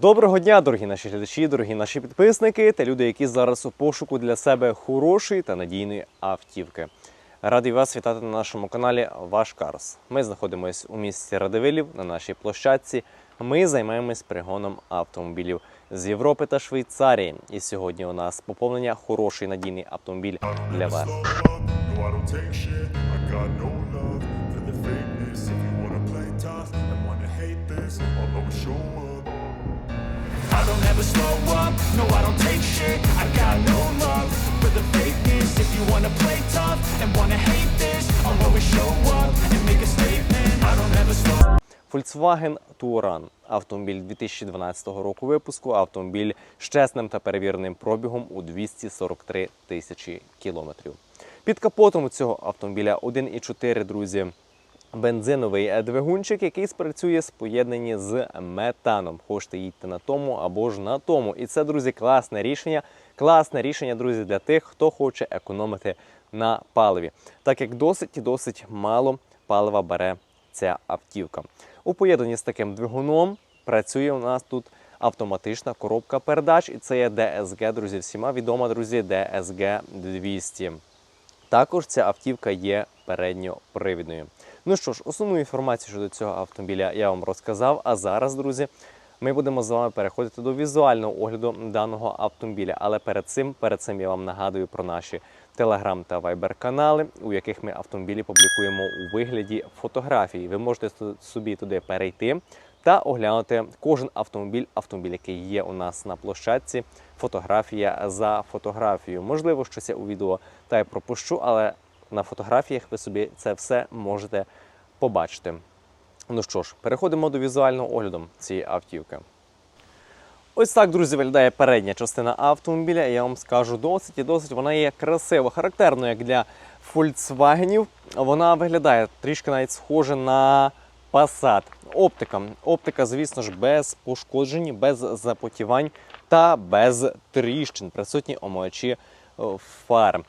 Доброго дня, дорогі наші глядачі, дорогі наші підписники та люди, які зараз у пошуку для себе хорошої та надійної автівки. Радий вас вітати на нашому каналі Ваш Карс. Ми знаходимося у місті Радивилів на нашій площадці. Ми займаємось пригоном автомобілів з Європи та Швейцарії. І сьогодні у нас поповнення хороший надійний автомобіль для вас. Volkswagen Touran. Автомобіль 2012 року випуску. Автомобіль з чесним та перевіреним пробігом у 243 тисячі кілометрів. Під капотом у цього автомобіля 1,4, друзі. Бензиновий двигунчик, який спрацює з поєднанні з метаном. Хочете їдьте на тому або ж на тому. І це, друзі, класне рішення. Класне рішення, друзі, для тих, хто хоче економити на паливі, так як досить і досить мало палива бере ця автівка. У поєднанні з таким двигуном працює у нас тут автоматична коробка передач, і це є DSG, друзі, всіма відома, друзі, DSG 200. Також ця автівка є передньопривідною. Ну що ж, основну інформацію щодо цього автомобіля я вам розказав. А зараз, друзі, ми будемо з вами переходити до візуального огляду даного автомобіля. Але перед цим, перед цим я вам нагадую про наші телеграм та вайбер канали, у яких ми автомобілі публікуємо у вигляді фотографій. Ви можете собі туди перейти та оглянути кожен автомобіль, автомобіль, який є у нас на площадці. Фотографія за фотографією. Можливо, щось я у відео та й пропущу, але на фотографіях ви собі це все можете побачити. Ну що ж, переходимо до візуального огляду цієї автівки. Ось так, друзі, виглядає передня частина автомобіля. Я вам скажу досить і досить вона є красива, характерно як для Volkswagen. Вона виглядає трішки навіть схоже на Passat. Оптика. Оптика, звісно ж, без пошкоджень, без запотівань та без тріщин. Присутні омивачі е, фар.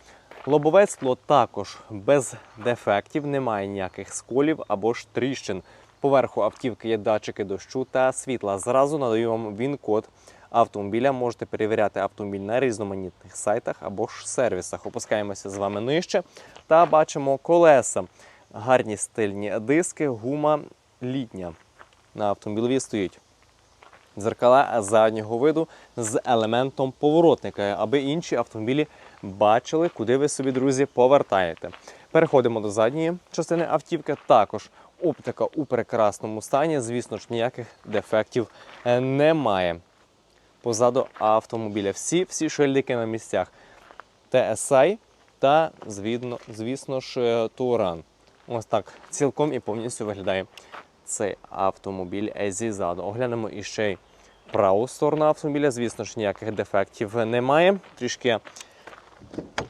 Лобове скло також без дефектів, немає ніяких сколів або ж тріщин. Поверху автівки є датчики дощу та світла. Зразу надаю вам він-код автомобіля. Можете перевіряти автомобіль на різноманітних сайтах або ж сервісах. Опускаємося з вами нижче та бачимо колеса. Гарні стильні диски, гума літня. На автомобілі стоїть дзеркала заднього виду з елементом поворотника, аби інші автомобілі бачили, куди ви собі, друзі, повертаєте. Переходимо до задньої частини автівки. Також оптика у прекрасному стані. Звісно ж, ніяких дефектів е, немає. Позаду автомобіля всі, всі шильдики на місцях. TSI та, звідно, звісно ж, е, Туран. Ось так цілком і повністю виглядає цей автомобіль ззаду. Оглянемо іще й праву сторону автомобіля. Звісно ж, ніяких дефектів немає. Трішки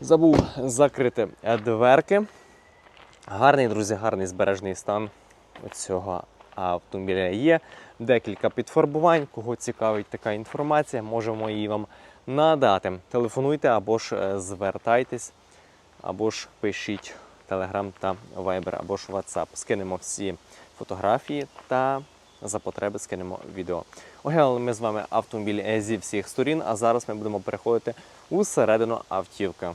забув закрити дверки. Гарний, друзі, гарний збережний стан цього автомобіля є. Декілька підфарбувань. Кого цікавить така інформація, можемо її вам надати. Телефонуйте або ж е, звертайтесь, або ж пишіть Telegram та Viber, або ж WhatsApp. Скинемо всі фотографії та за потреби скинемо відео. Оглянули ми з вами автомобіль е, зі всіх сторін, а зараз ми будемо переходити у середину автівки.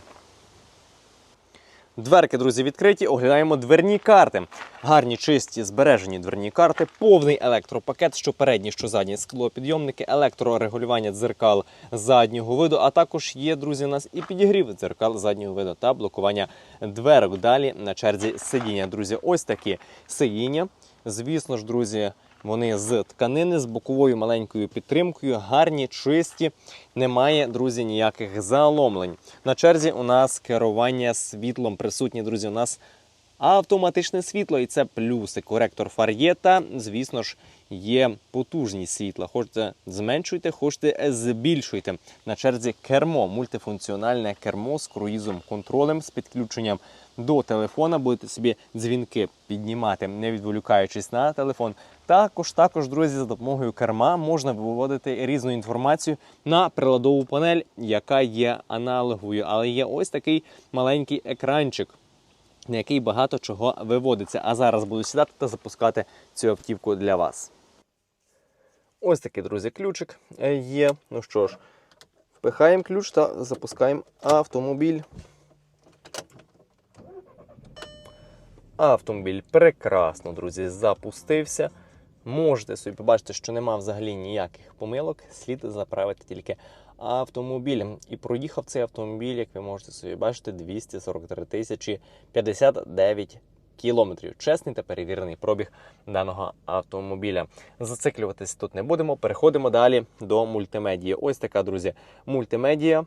Дверки, друзі, відкриті. Оглядаємо дверні карти. Гарні, чисті, збережені дверні карти, повний електропакет, що передні, що задні склопідйомники, електрорегулювання дзеркал заднього виду. А також є, друзі, у нас і підігрів дзеркал заднього виду та блокування дверок. Далі на черзі сидіння. Друзі, ось такі сидіння. Звісно ж, друзі, вони з тканини, з боковою маленькою підтримкою, гарні, чисті, немає, друзі, ніяких заломлень. На черзі у нас керування світлом присутні, друзі. У нас автоматичне світло, і це плюси. Коректор фар'єта, звісно ж, є потужність світла. Хочете зменшуйте, хочете збільшуйте. На черзі кермо, мультифункціональне кермо з круїзом контролем, з підключенням до телефона. Будете собі дзвінки піднімати, не відволікаючись на телефон. Також, також, друзі, за допомогою керма можна виводити різну інформацію на приладову панель, яка є аналоговою, але є ось такий маленький екранчик на який багато чого виводиться. А зараз буду сідати та запускати цю автівку для вас. Ось такий, друзі, ключик е, є. Ну що ж, впихаємо ключ та запускаємо автомобіль. Автомобіль прекрасно, друзі, запустився. Можете собі побачити, що нема взагалі ніяких помилок. Слід заправити тільки автомобіль. І проїхав цей автомобіль, як ви можете собі бачити, 243 тисячі 59 кілометрів. Чесний та перевірений пробіг даного автомобіля. Зациклюватись тут не будемо. Переходимо далі до мультимедії. Ось така, друзі, мультимедія,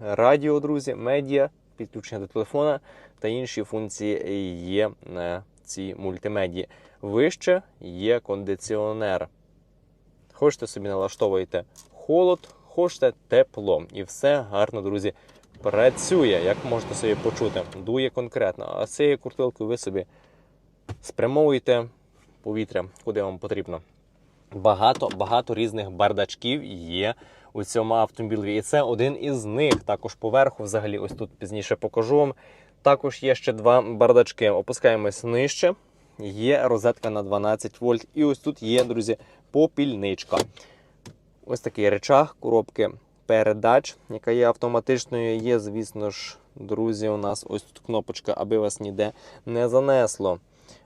радіо, друзі, медіа, підключення до телефона та інші функції є на цій мультимедії. Вище є кондиціонер. Хочете собі налаштовуєте холод, хочете тепло. І все гарно, друзі, працює, як можете собі почути. Дує конкретно. А цією крутилкою ви собі спрямовуєте повітря, куди вам потрібно. Багато багато різних бардачків є у цьому автомобілі. І це один із них. Також поверху, взагалі, ось тут пізніше покажу вам. Також є ще два бардачки. Опускаємось нижче. Є розетка на 12 вольт. І ось тут є, друзі, попільничка. Ось такий речах коробки передач, яка є автоматичною. Є, звісно ж, друзі, у нас ось тут кнопочка, аби вас ніде не занесло.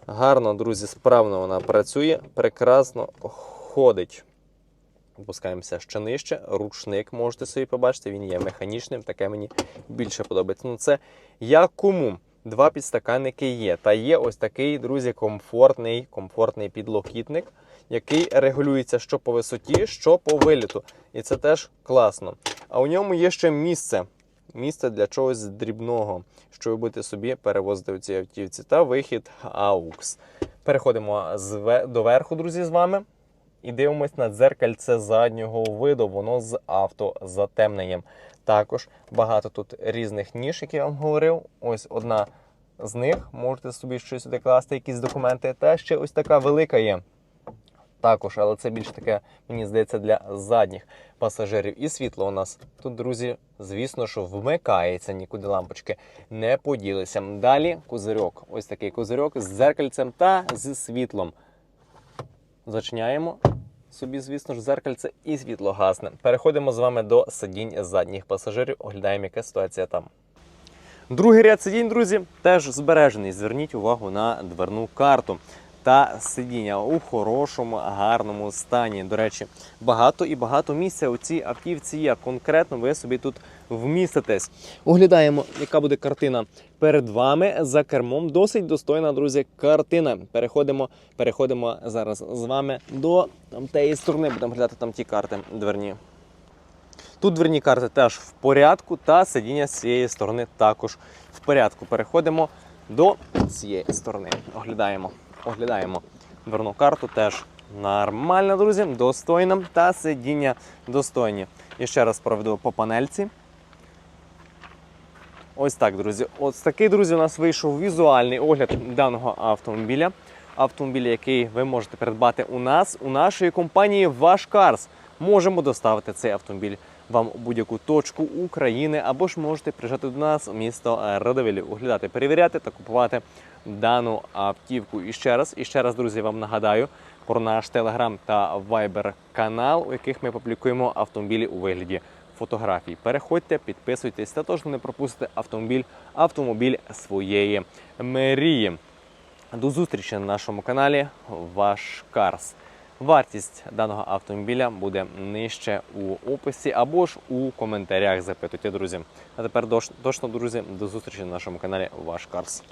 Гарно, друзі, справно вона працює, прекрасно ходить. Опускаємося ще нижче. Ручник можете собі побачити, він є механічним, таке мені більше подобається. Ну, це як кому. Два підстаканники є. Та є ось такий, друзі, комфортний, комфортний підлокітник, який регулюється що по висоті, що по виліту. І це теж класно. А у ньому є ще місце. Місце для чогось дрібного, що ви будете собі перевозити у цій автівці. Та вихід AUX. Переходимо до верху, друзі, з вами. І дивимось на дзеркальце заднього виду, воно з автозатемненням. Також багато тут різних ніж, як я вам говорив. Ось одна з них. Можете собі щось сюди класти, якісь документи. Та ще ось така велика є. Також, але це більш таке, мені здається, для задніх пасажирів. І світло у нас тут, друзі, звісно, що вмикається, нікуди лампочки не поділися. Далі козирьок. Ось такий козирьок з дзеркальцем та з світлом. Зачиняємо собі, звісно ж, зеркальце і світло гасне. Переходимо з вами до сидінь задніх пасажирів. Оглядаємо, яка ситуація там. Другий ряд сидінь, друзі, теж збережений. Зверніть увагу на дверну карту. Та сидіння у хорошому, гарному стані. До речі, багато і багато місця у цій автівці є. Конкретно ви собі тут вміститесь. Оглядаємо, яка буде картина перед вами за кермом. Досить достойна, друзі, картина. Переходимо, переходимо зараз з вами до тієї сторони. Будемо глядати там ті карти дверні. Тут дверні карти теж в порядку, та сидіння з цієї сторони також в порядку. Переходимо до цієї сторони. Оглядаємо. Оглядаємо дверну карту теж нормально, друзі, достойна та сидіння достойні. І ще раз проведу по панельці. Ось так, друзі. Ось такий, друзі, у нас вийшов візуальний огляд даного автомобіля. Автомобіль, який ви можете придбати у нас, у нашої компанії Ваш Карс. Можемо доставити цей автомобіль вам у будь-яку точку України, або ж можете приїжджати до нас у місто Радовилі, оглядати, перевіряти та купувати дану автівку. І ще раз, і ще раз, друзі, вам нагадаю про наш телеграм та вайбер канал, у яких ми публікуємо автомобілі у вигляді фотографій. Переходьте, підписуйтесь та точно не пропустите автомобіль, автомобіль своєї мрії. До зустрічі на нашому каналі Ваш Карс. Вартість даного автомобіля буде нижче у описі або ж у коментарях. Запитуйте, друзі. А тепер точно, друзі, до зустрічі на нашому каналі Ваш Карс.